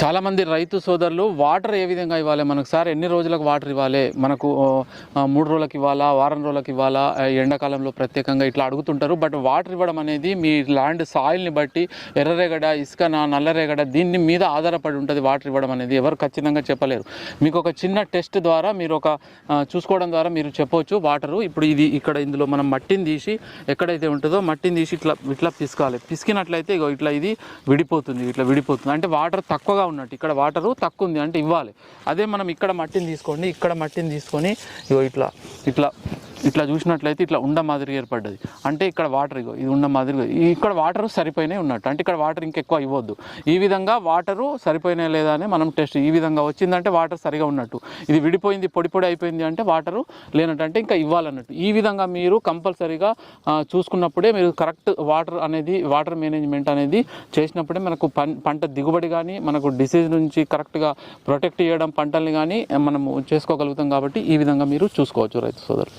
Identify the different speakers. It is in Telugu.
Speaker 1: చాలామంది రైతు సోదరులు వాటర్ ఏ విధంగా ఇవ్వాలి? మనకు సార్ ఎన్ని రోజులకు వాటర్ ఇవ్వాలి? మనకు మూడు రోజులకు ఇవ్వాలా? వారం రోజులకు ఇవ్వాలా? ఎండాకాలంలో ప్రత్యేకంగా ఇట్లా అడుగుతుంటారు. బట్ వాటర్ ఇవ్వడం అనేది మీ ల్యాండ్ సాయిల్ని బట్టి ఎర్రరేగడ ఇసుకన నల్లరేగడ దీన్ని మీద ఆధారపడి ఉంటుంది వాటర్ ఇవ్వడం అనేది. ఎవరు ఖచ్చితంగా చెప్పలేరు. మీకు ఒక చిన్న టెస్ట్ ద్వారా మీరు ఒక చూసుకోవడం ద్వారా మీరు చెప్పవచ్చు వాటరు. ఇప్పుడు ఇది ఇక్కడ ఇందులో మనం మట్టిని తీసి ఎక్కడైతే ఉంటుందో మట్టిని తీసి ఇట్లా ఇట్లా పిసకాలి. పిసికినట్లయితే ఇగో ఇట్లా ఇది విడిపోతుంది ఇట్లా విడిపోతుంది. అంటే వాటర్ తక్కువగా ఉన్నట్టు. ఇక్కడ వాటరు తక్కువ ఉంది అంటే ఇవ్వాలి. అదే మనం ఇక్కడ మట్టిని తీసుకోండి ఇక్కడ మట్టిని తీసుకొని ఇగో ఇట్లా ఇట్లా ఇట్లా చూసినట్లయితే ఇట్లా ఉండ మాదిరి ఏర్పడ్డది. అంటే ఇక్కడ వాటర్ ఇగో ఇది ఉండ మాదిరి ఇక్కడ వాటర్ సరిపోయినాయి ఉన్నట్టు. అంటే ఇక్కడ వాటర్ ఇంకెక్కువ ఇవ్వద్దు. ఈ విధంగా వాటరు సరిపోయినా లేదా అని మనం టెస్ట్ ఈ విధంగా వచ్చిందంటే వాటర్ సరిగా ఉన్నట్టు. ఇది విడిపోయింది పొడి పొడి అయిపోయింది అంటే వాటరు లేనట్టు. అంటే ఇంకా ఇవ్వాలన్నట్టు. ఈ విధంగా మీరు కంపల్సరీగా చూసుకున్నప్పుడే మీరు కరెక్ట్ వాటర్ అనేది వాటర్ మేనేజ్మెంట్ అనేది చేసినప్పుడే మనకు పంట దిగుబడి కానీ మనకు డిసీజ్ నుంచి కరెక్ట్గా ప్రొటెక్ట్ చేయడం పంటల్ని కానీ మనము చేసుకోగలుగుతాం కాబట్టి ఈ విధంగా మీరు చూసుకోవచ్చు రైతు సోదరు